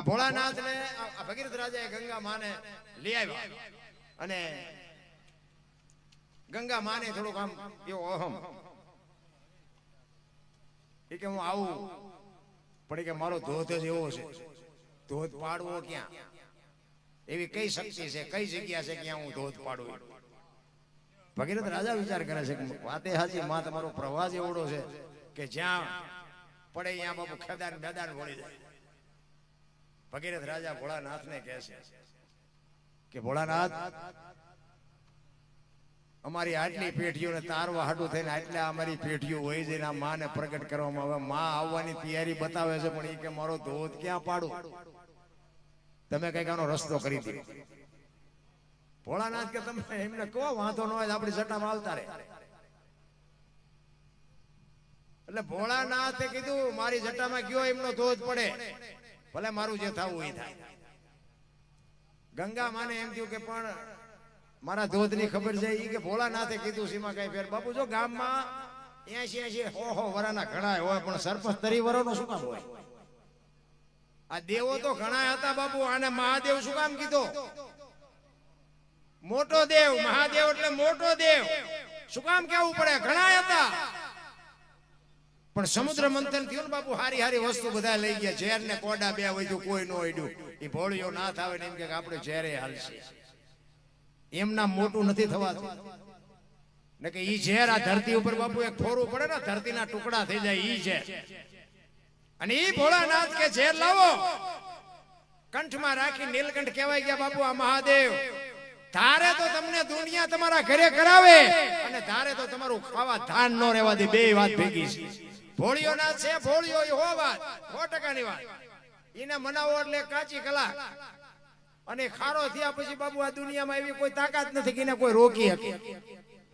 આ ભોળાનાથ ને આ ભગીરથ રાજા ગંગા માને લઈ આવ્યા. અને ગંગા માને થોડુંક આમ એવો અહમ. એ કે હું આવું, પણ કે મારો ધોધ જ એવો છે. ધોધ પાડવો ક્યાં? એવી કઈ શક્તિ છે? કઈ જગ્યા છે ક્યાં હું ધોધ પાડું ભગીરથ રાજા વિચાર કરે છે કે વાતે હાજી, માં તમારો પ્રવાસ એવડો છે કે જ્યાં પડે ત્યાં બાપુ ખેદાન બેદાન વળી જાય. ભગીરથ રાજા ભોળાનાથને કહે છે કે ભોળાનાથ અમારી આટલી પેઢીઓને તારવા હાડું થઈને આટલા અમારી પેઢીઓ હોય છે આ માને પ્રગટ કરવામાં આવે. માં આવવાની તૈયારી બતાવે છે પણ એ કે મારો ધોધ ક્યાં પાડું? તમે કંઈક આનો રસ્તો કરી દીધો ભોળાનાથ કે તમે એમને કહો વાંધો ન હોય આપણી સટ્ટામાં આવતા રહે. એટલે ભોળાનાથે કીધું મારી જટામાં ગયો એમનો ધોધ પડે. ભલે મારું જે થવું એ થાય. ગંગા માને એમ થયું કે પણ મારા ધોધની ખબર છે એ કે ભોળાનાથે કીધું સીમા કઈ ફેર. બાપુ, જો ગામમાં એસી એસી હો હો વરાના ઘણા હોય, પણ સરપંચ તરી વરોનો શું કામ હોય? આ દેવો તો ઘણા હતા બાપુ, આને મહાદેવ શું કામ કીધો? મોટો દેવ, મહાદેવ એટલે મોટો દેવ. શું કામ કેવું પડે? ઘણા હતા. પણ સમુદ્ર મંથન થયું ને બાપુ, હારી હારી વસ્તુ બધા લઈ ગયા. ઝેર ને કોડા બે હોય કોઈ ન હોય એ ભોળિયો ના થાય ને એમ કે આપણે ઝેરે હાલશે. એમના મોટું નથી થવાતું. ને કે ઈ ઝેર આ ધરતી ઉપર બાપુ એક ફોરવું પડે ને, ધરતીના ટુકડા થઈ જાય ઈ ઝેર. અને ઈ ભોળાનાથ કે ઝેર લાવો. કંઠમાં રાખી નીલકંઠ કહેવાય ગયા બાપુ, આ મહાદેવ. ધારે તો તમને દુનિયા તમારા ઘરે કરાવે. અને ધારે તો તમારું ખાવા ધાન ન રહેવા દે. બે વાત ભેગી છે. ભોળિયો ના છે ભોળિયો એ હો વાત સો ટકાની વાત. એને મનાવો એટલે કાચી કલાક. અને ખારો થયા પછી બાબુ, આ દુનિયામાં એવી કોઈ તાકાત નથી કે એને કોઈ રોકી શકે.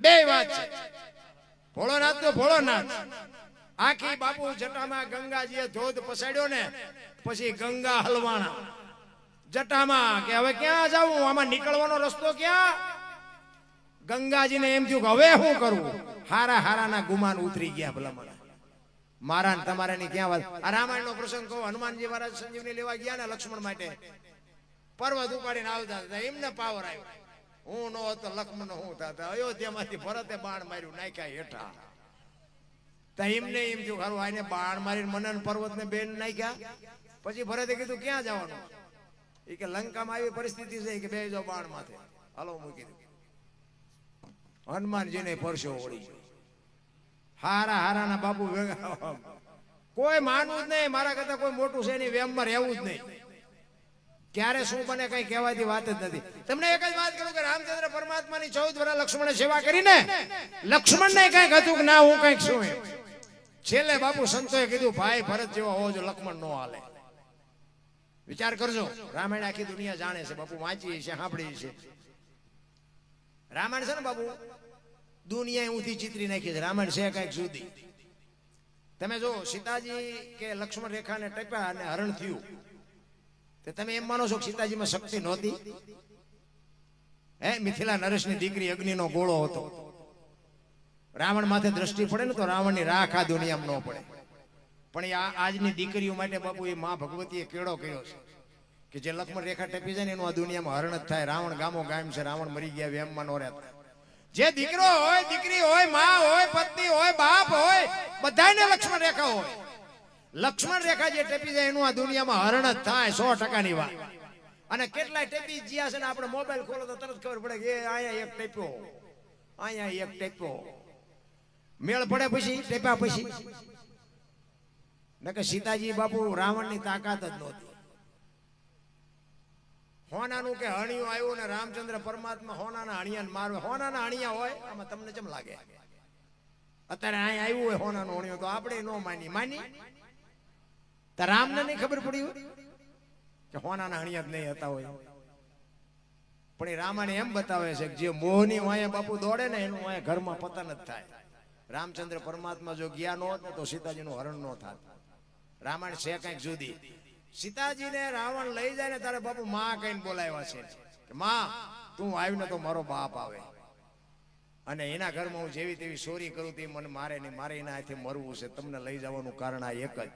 બે વાત છે. ભોળોનાથ તો ભોળોનાથ. આખી બાપુ જટામાં ગંગાજીએ ધોધ પસાડ્યો ને, પછી ગંગા હલવાણા. જટામાં કે હવે ક્યાં જાવું? આમાં નીકળવાનો રસ્તો ક્યાં? ગંગાજીને એમ થયું કે હવે શું કરવું હારા હારાના ગુમાન ઉતરી ગયા ભલા મને મારા તમારે ની ક્યાં વાત? રામાયણ નો પ્રસંગ કહો, હનુમાનજી મહારાજ સંજીવની લેવા ગયા ને લક્ષ્મણ માટે. પર્વત ઉપાડીને આવતા હતા, એમને પાવર આવ્યો હું નો હતો લક્ષ્મણ હું થતા? અયોધ્યામાંથી ભરતે બાણ માર્યું, નાખ્યા હેઠા. તો એમ થયું ખરું આને બાણ મારીને મનન પર્વત ને બેન નાખ્યા. પછી ભરતે કીધું, ક્યાં જવાનું? એ કે, લંકામાં આવી પરિસ્થિતિ છે કે, બે જો બાણ માથે. હાલો, મૂકી દીધું હનુમાનજીને પરસો ઓળી ગયો. હારા, હારાના બાપુ કોઈ માનવું જ નહીં, મારા કરતા કોઈ મોટું છે એની વેમમાં રહેવું જ નહીં. ક્યારે શું બને કઈ કહેવાતી વાત જ નથી. તમને એક જ વાત કરું કે રામચંદ્ર પરમાત્માની ચૌદ વર્ષ લક્ષ્મણે સેવા કરીને લક્ષ્મણ ને કંઈક હતું કે ના, હું કંઈક શું છેલ્લે બાપુ સંતોએ કીધું, ભાઈ, ભરત જેવો હોવો જો લક્ષ્મણ નો હાલે. વિચાર કરજો, રામાયણ આખી દુનિયા જાણે છે, બાપુ વાંચી છે સાંભળી છે રામાયણ છે ને બાપુ? દુનિયા ઊંધી ચિતરી નાખી છે. રામાયણ છે કંઈક સુધી. તમે જો સીતાજી કે લક્ષ્મણ રેખાને ટપ્યા અને હરણ થયું, તો તમે એમ માનો છો કે સીતાજીમાં શક્તિ નહોતી? હે, મિથિલા નરેશની દીકરી અગ્નિનો ગોળો હતો. રાવણ માથે દ્રષ્ટિ પડે ને તો રાવણની રાખ આ દુનિયામાં ન પડે. પણ આ આજની દીકરીઓ માટે બાપુ એ મા ભગવતીએ કેળો કર્યો છે કે જે લક્ષ્મણ રેખા ટપી જાય ને એનું આ દુનિયામાં હરણ જ થાય. રાવણ ગામો ગામ છે. રાવણ મરી ગયા એમમાં નો રહેતા. જે દીકરો હોય, દીકરી હોય, માં હોય, પત્ની હોય, બાપ હોય, બધાને લક્ષ્મણ રેખા હોય. લક્ષ્મણ રેખા જે ટેપી જાય એનું આ દુનિયામાં હરણ જ થાય સો ટકાની વાત. અને કેટલાય ટેપી જ્યાં છે ને આપણે મોબાઈલ ખોલો તો તરત ખબર પડે કે અહીંયા એક ટેપ્યો. અહીંયા એક ટેપ્યો. મેળ પડે પછી, ટેપ્યા પછી. નકે સીતાજી બાપુ રાવણની તાકાત જ નહોતી. હોનાનું કે હણિયું આવ્યું ને રામચંદ્ર પરમાત્મા હોનાના હણિયાને મારવે. હોનાના હણિયા હોય, આમાં તમને કેમ લાગે. અત્યારે અહીં આવ્યું હોય હોનાનું હણિયું, તો આપણે ન માની માની તો રામને નહીં ખબર પડી કે હોનાના હણિયા જ નહીં હતા હોય. પણ એ રામાને એમ બતાવે છે કે જે મોહની વાયા બાપુ દોડે ને એનું વાયા ઘરમાં પતન જ થાય. રામચંદ્ર પરમાત્મા જો ગયા ન હોત તો સીતાજીનું હરણ ન થાત. રામાયણ છે કંઈક જુદી. સીતાજીને રાવણ લઈ જાય ને તારે બાપુ માં કહીને બોલાવ્યા છે કે માં, તું આવીને તો મારો બાપ આવે. અને એના ઘરમાં હું જેવી તેવી ચોરી કરું તે મને મારે નહીં, મારે એના હાથે મરવું છે. તમને લઈ જવાનું કારણ આ એક જ.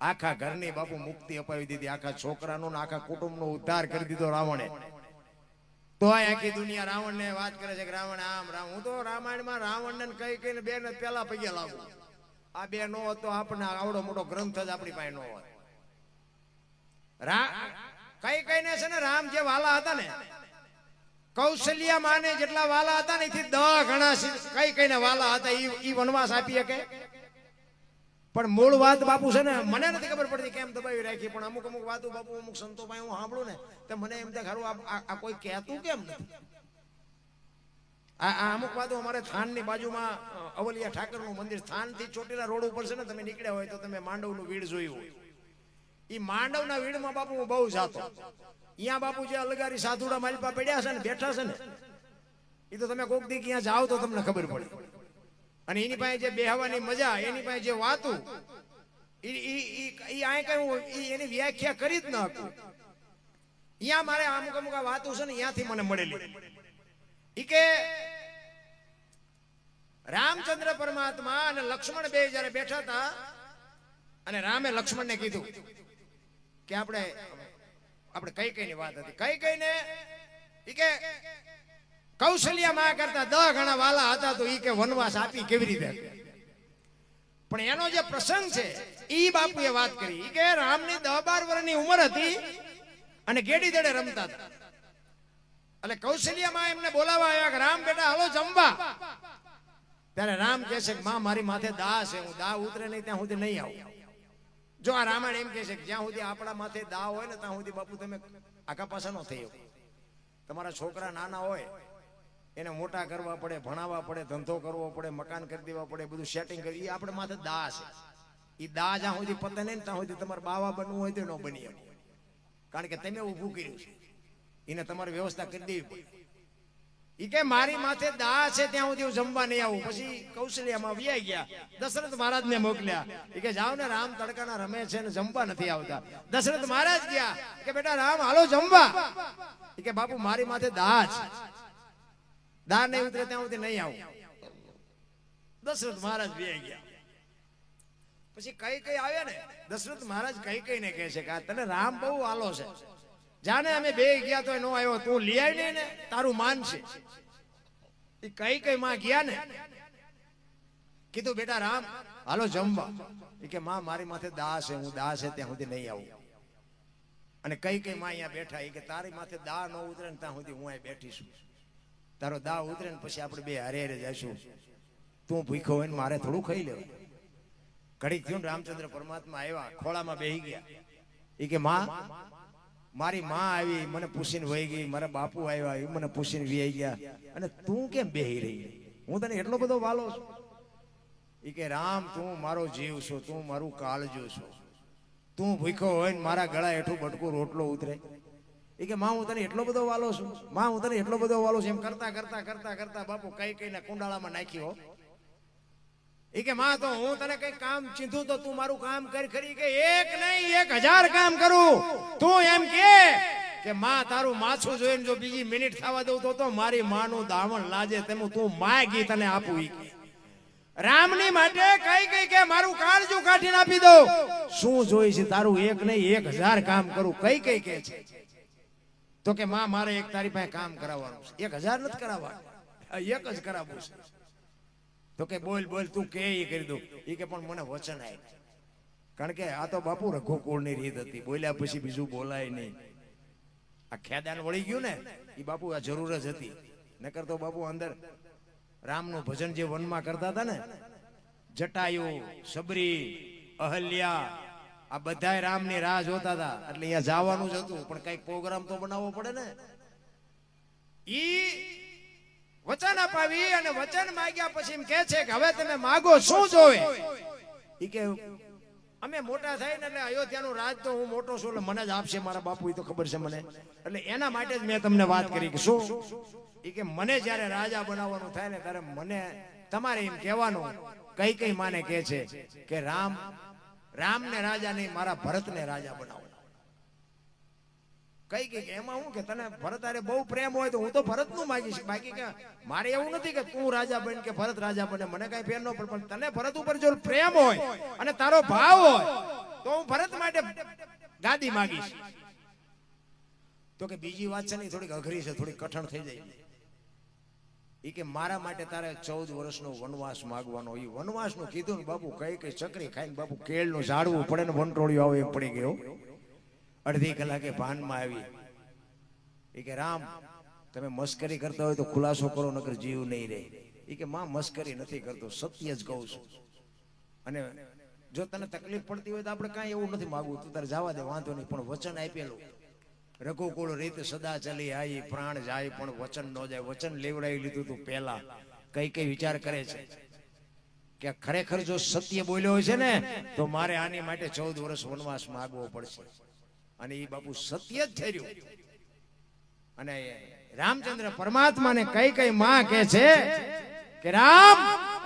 આખા ઘરની બાપુ મુક્તિ અપાવી દીધી. આખા છોકરાનો ને આખા કુટુંબનો ઉદ્ધાર કરી દીધો રાવણે. તો આખી દુનિયા રાવણને વાત કરે છે કે રાવણ, આમ રામ. હું તો રામાયણમાં રાવણને કઈ કઈને બે ને પેલા પગે લાવું આ બે નો હતો આપણને આવડો મોટો ગ્રંથ જ આપણી પાસે નો હોય રા કઈ ને છે ને રામ જે વાલા હતા ને, કૌશલ્યા માને જેટલા વાલા હતા ને, એથી દહ ગણા કઈ કઈ ને વાલા હતા એ વનવાસ આપી શકે. પણ મૂળ વાત બાપુ છે ને, મને નથી ખબર પડતી કેમ દબાવી રાખી, પણ અમુક અમુક વાતો બાપુ, અમુક સંતો ભાઈ હું સાંભળું ને, તો મને એમ થાય ખરું, આ- કોઈ કહેતું કેમ નથી? આ અમુક વાતો અમારે થાનની બાજુમાં, અવલિયા ઠાકરનું મંદિર, થાનથી ચોટીલા રોડ ઉપર છે ને, તમે નીકળ્યા હોય તો તમે માંડવનું વીડ જોયું હોય. ઈ માંડવના વીડમાં બાપુ હું બહુ જાતો. અહીંયા બાપુ જે અલગારી સાધુડા માલપા પડ્યા છે ને, બેઠા છે ને એ તો તમે કોક દી ક્યાં જાઓ તો તમને ખબર પડે. અને એની પાસે જે બેહવાની મજા, એની પાસે જે વાતું એની વ્યાખ્યા કરી જ ન હતું અહીંયા મારે અમુક અમુક વાતું છે ને અહીંયાથી મને મળેલી. ઈ કે, રામચંદ્ર પરમાત્મા અને લક્ષ્મણ બે જ્યારે બેઠા હતા, અને રામે લક્ષ્મણને કીધું કે આપણે આપણે કઈ કઈ ની વાત હતી? કઈ કઈ ને ઈ કે કૌશલ્યા માં કરતા દહ ગણા વાલા હતા તો ઈ કે વનવાસ આપી કેવી રીતે પણ એનો જે પ્રસંગ છે, ઈ બાપુએ વાત કરી. કે રામની દહ બાર વર્ષની ઉંમર હતી અને ગેડી દડે રમતા હતા. એટલે કૌશલ્યામાં એમને બોલાવા આવ્યા કે, રામ બેટા, હાલો જમવા. ત્યારે રામ કહે છે કે, માં, મારી માથે દા છે. હું દા ઉતરે નહીં, ત્યાં સુધી નહીં આવું. જો આ રામાયણ એમ કહે છે કે જ્યાં સુધી આપણા માથે દા હોય ને ત્યાં સુધી બાપુ તમે આખા પાછા ન થઈ તમારા છોકરા નાના હોય, એને મોટા કરવા પડે, ભણાવવા પડે, ધંધો કરવો પડે, મકાન કરી દેવા પડે, બધું સેટિંગ કરી એ આપણે માથે દા છે. એ દા જ્યાં સુધી પતે નહીં ત્યાં સુધી તમારે બાવા બનવું હોય તો ન બની કારણ કે તમે ઊભું કર્યું છે. એને તમારે વ્યવસ્થા કરી દેવી પડે. ઈ કે મારી માથે દા છે ત્યાં સુધી હું જમવા નહીં આવું. પછી કૌશલ્યામાં વ્યાઈ ગયા. દશરથ મહારાજ ને મોકલ્યા. ઈ કે જાઓ ને રામ તડકાના રમે છે ને જમવા નથી આવતા. દશરથ મહારાજ ગયા. કે બેટા રામ, હાલો જમવા. ઈ કે બાપુ, મારી માથે દા છે. દા નહીં ઉતરે ત્યાં સુધી નહીં આવું. દશરથ મહારાજ વ્યાઈ ગયા. પછી કઈ કઈ આવ્યા ને? દશરથ મહારાજ કઈ કઈ ને કહે છે કે તને રામ બહુ આલો છે. જાને અમે બે ગયા તો નો આવ્યો તું લઈ આવી ને તારું માન છે. એ કઈ કઈ માં ગયા ને, કીધું, બેટા રામ, હાલો જમવા. એ કે, માં, મારી માથે દા છે, હું દા છે, ત્યાં સુધી નહીં આવું. અને કઈ કઈ માં અહીંયા બેઠા એ કે, તારી માથે દા ન ઉતરે ને ત્યાં સુધી હું અહીં બેઠી છું. તારો દા ઉતરે ને પછી આપણે બે હરે હરે જઈશું. તું ભૂખો હોય ને મારે થોડું ખાઈ લેવું ઘડીક થયું રામચંદ્ર પરમાત્મા આવ્યા, ખોળામાં બેહી ગયા. એ કે, માં મારી માં આવી, મને પૂછીને વહી ગઈ, મારા બાપુ આવ્યા, એ મને પૂછીને વ્યાઈ ગયા. અને તું કેમ બેહી રહી? હું તને એટલો બધો વાલો છું? એ કે, રામ, તું મારો જીવ છો, તું મારું કાળજો છો. તું ભૂખ્યો હોય ને મારા ગળા હેઠું બટકું રોટલો ઉતરે. એ કે, માં, હું તને એટલો બધો વાલો છું? માં, હું તને એટલો બધો વાલો છું? એમ કરતા કરતા કરતા કરતા બાપુ કઈ કઈને કુંડાળામાં નાખ્યો. કે, માં, તો હું તને કઈ કામ ચીંધું તો તું મારું કામ કરી ખરી કે એક નહીં, એક હજાર કામ કરું. તું એમ કે કે, માં, તારું માછું જોઈને જો બીજી મિનિટ થવા દઉં તો તો મારી માનું દામણ લાજે તેમ તું માગી તને આપું. ઈ રામની માટે કઈ કઈ કે મારું કાળજું કાઢીને આપી દો શું જોઈ છે તારું એક નહીં, એક હજાર કામ કરું? કઈ કઈ કે છે. તો કે, માં, મારે એક તારી પાસે કામ કરાવવાનું છે. એક હજાર નથી કરાવવાનું. એક જ કરાવવું છે. તો કે બોલ બોલ, તું કે એ કરી દઉં. એ કે પણ મને વચન આય કારણ કે આ તો બાપુ રઘુકુળની રીત હતી. બોલ્યા પછી બીજું બોલાય નહીં. આ ખેદાન વળી ગયું ને, એ બાપુ આ જરૂર જ હતી. નકર તો બાપુ અંદર રામનું ભજન જે વનમાં કરતા હતા ને, જટાયુ, સબરી, અહલ્યા, આ બધાય રામની રાહ જોતા હતા. એટલે અહીંયા જવાનું જ હતું. પણ કંઈક પ્રોગ્રામ તો બનાવવો પડે ને. ઈ વચન અપાવી અને વચન માંગ્યા પછી એમ કે છે કે હવે તમે માગો, શું જોવે? ઈ કે, અમે મોટા થાય ને એટલે અયોધ્યાનું રાજ તો હું મોટો છું, એટલે મને જ આપશે મારા બાપુ એ તો ખબર છે મને. એટલે એના માટે જ મેં તમને વાત કરી કે શું? એ કે મને જ્યારે રાજા બનાવવાનું થાય ને ત્યારે મને તમારે એમ કહેવાનું કઈ કઈ માને કે છે કે રામ, રામને રાજા નહીં મારા ભરતને રાજા બનાવો. કઈ કઈ એમાં હું કે તને ભરત અરે બહુ પ્રેમ હોય તો હું તો ભરતનું માગીશ. બાકી કે મારે એવું નથી કે તું રાજા બન કે ભરત રાજા બને મને કઈ ફેર ન પણ તને ભરત ઉપર જો પ્રેમ હોય અને તારો ભાવ હોય, તો હું ભરત માટે ગાદી માગીશ. તો કે બીજી વાત છે ને થોડીક અઘરી છે, થોડીક કઠણ થઈ જાય. એ કે મારા માટે તારે ચૌદ વર્ષનો વનવાસ માગવાનો. એ વનવાસનું કીધું ને બાપુ, કઈ કઈ ચકરી ખાઈને બાપુ, કેળનું ઝાડવું પડે ને વનટોળિયું આવે એમ પડી ગયો. અડધી કલાકે ભાનમાં આવી. એ કે, રામ, તમે મસ્કરી કરતા હોય તો ખુલાસો કરો, નકર જીવ નહીં રહે. એ કે, માં, મસ્કરી નથી કરતો, સત્ય જ કહું છું. અને જો તને તકલીફ પડતી હોય તો આપણે કાંઈ એવું નથી માગવું. તું તારે જવા દે, વાંધો નહીં, પણ વચન આપેલું. રઘુકુળ રીત સદા ચલી આવી પ્રાણ જાય, પણ વચન ન જાય. વચન લેવડાવી લીધું તું પહેલા. કઈ કઈ વિચાર કરે છે? કે ખરેખર જો સત્ય બોલ્યો હોય છે ને, તો મારે આની માટે ચૌદ વર્ષ વનવાસ માગવો પડશે. અને એ બાપુ સત્ય જ ઠર્યું અને રામચંદ્ર પરમાત્માને કઈ કઈ માં કે છે કે રામ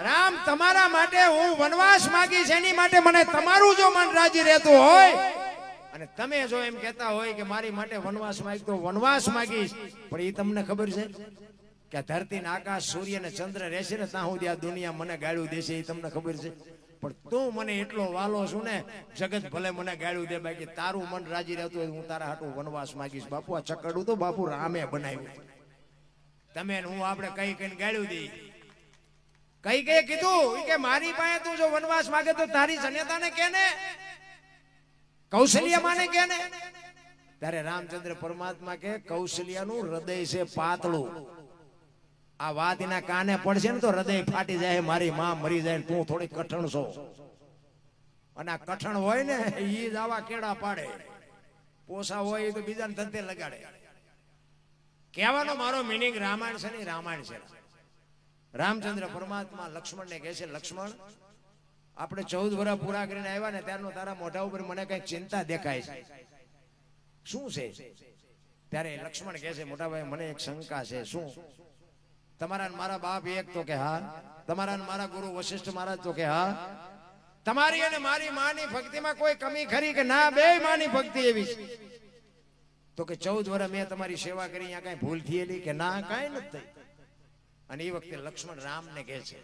રામ તમારા માટે હું વનવાસ માગીશ એની માટે મને તમારું જો મન રાજી રહેતું હોય. અને તમે જો એમ કહેતા હોય કે મારી માટે વનવાસ માંગ તો વનવાસ માગીશ. પણ એ તમને ખબર છે કે આ ધરતી ને આકાશ સૂર્ય ને ચંદ્ર રહેશે ને ત્યાં સુધી આ દુનિયા મને ગાળ્યું દેશે એ તમને ખબર છે. પણ તું મને એટલો વાલો છું ને, જગત ભલે મને ગાળ્યું દે બાકી તારું મન રાજી રહેતું હોય હું તારા હાટું વનવાસ માગીશ. બાપુ, આ ચકડું તો બાપુ રામે બનાવ્યું. તમે હું આપણે કઈ કઈ ગાળ્યું દઈ કઈ કઈ કીધું. કે મારી પાસે તું જો વનવાસ માગે તો તારી જનેતાને કે ને? કૌશલ્ય માને કે ને? ત્યારે રામચંદ્ર પરમાત્મા કે, કૌશલ્યનું હૃદય છે પાતળું. આ વાત એના કાને પડશે ને તો હૃદય ફાટી જાય, મારી માં મરી જાય તું થોડી કઠણ છો. અને આ કઠણ હોય ને એ જ આવા કેળા પાડે. પોસા હોય એ તો બીજાને ધંધે લગાડે. કહેવાનો મારો મિનિંગ રામાયણ છે ને રામાયણ છે. રામચંદ્ર પરમાત્મા લક્ષ્મણને કહે છે, લક્ષ્મણ, આપણે ચૌદ વર્ષ પૂરા કરીને આવ્યા ને ત્યારનો તારા મોઢા ઉપર મને કઈ ચિંતા દેખાય છે. શું છે? ત્યારે લક્ષ્મણ કહે છે મોટાભાઈ મને એક શંકા છે. શું? તમારા મારા બાપ એક તો કે હા. તમારા મારા ગુરુ વશિષ્ઠ મહારાજ તો કે હા. તમારી અને મારી માની ભક્તિમાં કોઈ કમી ખરી કે ના? બે માની ભક્તિ એવી છે. તો કે ચૌદ વર્ષ મેં તમારી સેવા કરી, અહીંયા કઈ ભૂલ થયેલી કે ના? કાંઈ નથી અને એ વખતે લક્ષ્મણ રામને કહે છે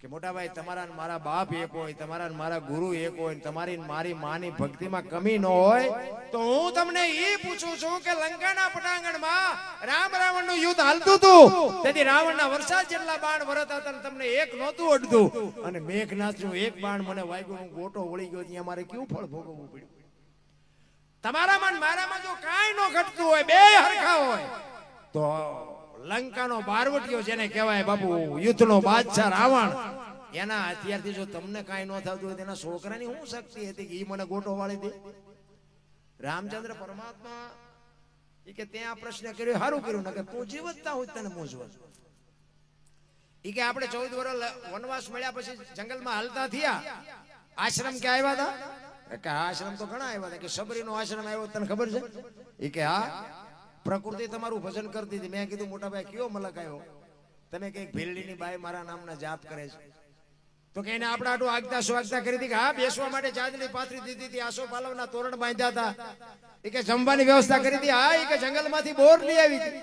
કે મોટા ભાઈ તમારા મારા બાપ એક હોય, તમારા મારા ગુરુ એક હોય, તમારી મારી માની ભક્તિમાં કમી ન હોય. તો હું તમને એ પૂછું છું કે લંકાના પટાંગણમાં રામ રાવણનું યુદ્ધ હાલતું હતું? તેથી રાવણના વરસાદ જેટલા બાણ વરતા હતા તમને એક નહોતું અડધું. અને મેઘનાથનું એક બાણ મને વાગ્યું હું ગોટો વળી ગયો ત્યાં મારે કેવું ફળ ભોગવવું પડ્યું? તમારામાં મારામાં જો કાંઈ ન ઘટતું હોય બે હરખા હોય તો લંકાનો બારવટીયો જેને કહેવાય બાપુ યુદ્ધનો બાદશાહ રાવણ એના અત્યારથી જો તમને કાંઈ ન થતું હોય તેના છોકરાની શું શક્તિ હતી કે એ મને ગોટો વાળી દે? રામચંદ્ર પરમાત્મા ઈ કે ત્યાં આ પ્રશ્ન કર્યો સારું કર્યું ને કે તું જીવતતા હોય તને મૂંઝવત એ કે આપણે ચૌદ વર્ષ વનવાસ મળ્યા પછી જંગલમાં હાલતા થયા. આશ્રમ ક્યાં આવ્યા હતા કે આશ્રમ તો ઘણા આવ્યા હતા કે સબરીનો આશ્રમ આવ્યો, તને ખબર છે? એ કે હા. પ્રકૃતિ તમારું ભજન કરતી હતી. મેં કીધું, મોટા ભાઈ, કયો મલક આવ્યો? તમે કંઈક ભીલડીની બાઈ મારા નામના જાપ કરે છે. તો કે એને આપણા આટલું આગતા સ્વાગતા કરી હતી કે હા, બેસવા માટે ચાંદની પાથરી દીધી હતી આસો પાલવના તોરણ બાંધ્યા હતા. એ કે જમવાની વ્યવસ્થા કરી હતી, હા એ કે જંગલમાંથી બોર લઈ આવી હતી.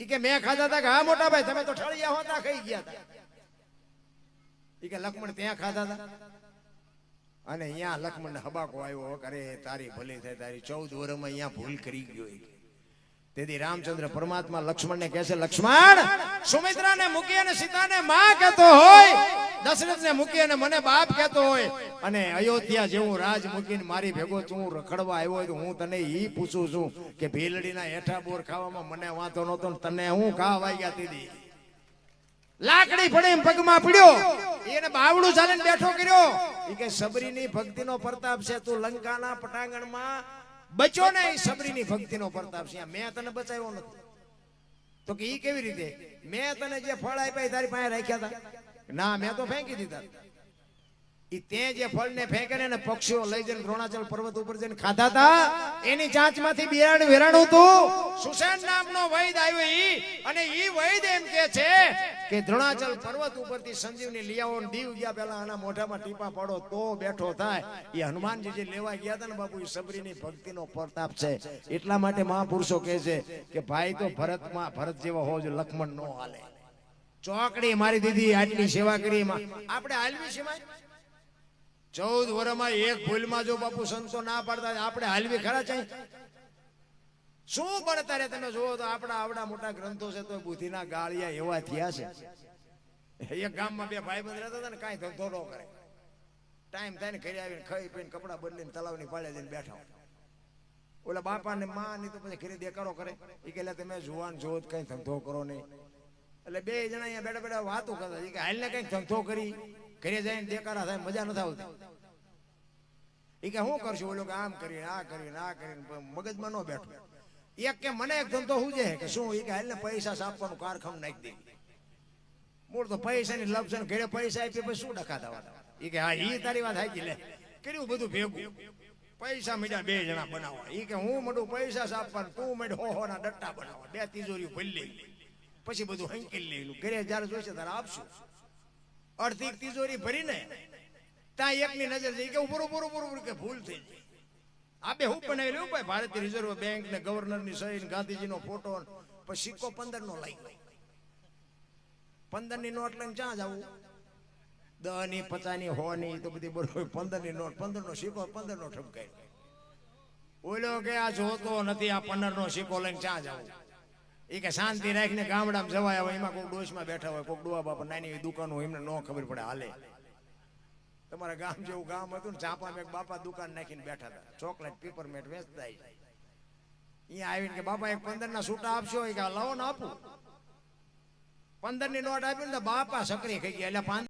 એ કે મેં ખાધા હતા કે હા, મોટા ભાઈ, તમે તો ઠળિયા હોતા ખાઈ ગયા હતા. એ કે લક્ષ્મણ ત્યાં ખાધા હતા. અને અહીંયા લક્ષ્મણ હબાકો આવ્યો કરે તારી ભલી થાય, તારી ચૌદ વર્ષમાં અહીંયા ભૂલ કરી ગયો તેથી રામચંદ્ર પરમાત્મા લક્ષ્મણને કહે છે, લક્ષ્મણ, સુમિત્રાને મૂકી અને સીતાને માં કહેતો હોય. દશરથને મૂકી અને મને બાપ કહેતો હોય, અને અયોધ્યા જેવું રાજ મૂકીને મારી ભેગો તું રખડવા આવ્યો હોય તો હું તને ઈ પૂછું છું કે ભીલડીના હેઠા બોર ખાવામાં મને વાંધો નતો તને હું ઘા વાગ્યા દીદી લાકડી પડે પગમાં પડ્યો. એને બાવડું ચાલીને બેઠો કર્યો. એ કે, સબરીની ભક્તિનો પ્રતાપ છે તું લંકાના પટાંગણમાં બચો ને? એ સબરીની ભક્તિનો પ્રતાપ છે. મેં તને બચાવ્યો નથી. તો કે ઈ કેવી રીતે? મેં તને જે ફળ આપ્યા તારી પાસે રાખ્યા હતા ના, મેં તો ફેંકી દીધા. ઈ તે જે ફળને ફેંકે ને પક્ષીઓ લઈ જઈને દ્રોણાચલ પર્વત ઉપર જઈને ખાધા હતા એની ચાંચમાંથી બિયારણ વેરાણું હતું. સુસેન નામનો વૈદ આવ્યો ઈ, અને ઈ વૈદ એમ કે છે કે દ્રોણાચલ પર્વત ઉપરથી સંજીવની લિયાઓ દીવ ગયા પહેલા આના મોઢામાં ટીપા પાડો તો બેઠો થાય. એ હનુમાનજી જે લેવા ગયા હતા ને બાપુ એ સબરીની ભક્તિનો પ્રતાપ છે. એટલા માટે મહાપુરુષો કહે છે કે ભાઈ તો ભરતમાં, ભરત જેવો હોવો લક્ષ્મણ નો હાલે. ચોકડી મારી દીધી, આટલી સેવા કરી આપણે હાલવી છે ચૌદ વર્ષમાં એક ભૂલમાં જો બાપુ સંતો ના પાડતા આપણે હાલવી ખરા છે શું ભણતા રે તમે? જુઓ તો આપણા આવડા મોટા ગ્રંથો છે તો બુદ્ધિના ગાળિયા એવા થયા છે. એક ગામમાં બે ભાઈ બંધ રહેતા હતા ને, કાંઈ ધંધો ન કરે. ટાઈમ થાય ને ઘરે આવીને ખાઈ પીને કપડાં બદલીને તલાવની પાડે જઈને બેઠા ઓલા બાપા ને માં ની તો પછી ઘરે દેકારો કરે. એ કે તમે જુવાન જો કઈ ધંધો કરો નહીં. એટલે બે જણા અહીંયા બેઠા બેઠા વાતો કરતા કે હાલને કઈ ધંધો કરી, ઘરે જઈને દેકારા થાય, મજા નથી આવતી. એ કે શું કરશું? ઓલો કે આમ કરીને, આ કરીને આ કરીને મગજમાં ન બેઠો. એક કે મને એક ધંધો શું છે કે શું? એ કે હાલને પૈસા સાપવાનું કારખાનું નાખી દે. મૂળ તો પૈસાની લપ છે ઘરે પૈસા આપી પછી શું ડખા થવાના એ કે હા એ તારી વાત હાચી લે. કર્યું બધું ભેગું. પૈસા મીડા બે જણા બનાવવા. એ કે હું મડું પૈસા સાપવાનું, તું મેડ હો ના ડટ્ટા બનાવવા. બે લઈ. પછી બધું હંકેલી લેલું. ઘરે જ્યારે જોઈશે ત્યારે આપશું. અડધી તિજોરી ભરીને ત્યાં એકની નજર જઈ કે ઉપર બરો ઉપર કે ભૂલ થઈ ગઈ. આપે હું બનાવેલું ભાઈ? ભારતીય રિઝર્વ બેંક ને ગવર્નરની સહી ગાંધીજીનો ફોટો પછી સિક્કો પંદર નો લઈ પંદરની નોટ લઈને ક્યાં જવું? દહની પચાસની હો ની તો બધી બરોબર પંદરની નોટ પંદર નો સિક્કો પંદર નો ઠપકાય ઓલો કે આ જોતો નથી, આ પંદર નો સિક્કો લઈને ક્યાં જવું? એ કે શાંતિ રાખીને ગામડામાં જવાય હોય એમાં કોઈ ડોશમાં બેઠા હોય, કોઈ ડોવા બાપા, નાની દુકાનો હોય, એમને ન ખબર પડે હાલે. તમારા ગામ જેવું ગામ હતું ને ચાપા એક બાપા દુકાન નાખીને બેઠા હતા. ચોકલેટ પેપરમેટ વેચતા અહીંયા આવીને કે, બાપા, એક પંદર ના છૂટા આપશો કે લાવો ને આપું. પંદરની નોટ આપી ને બાપા સકરી ખાઈ ગયા. એટલે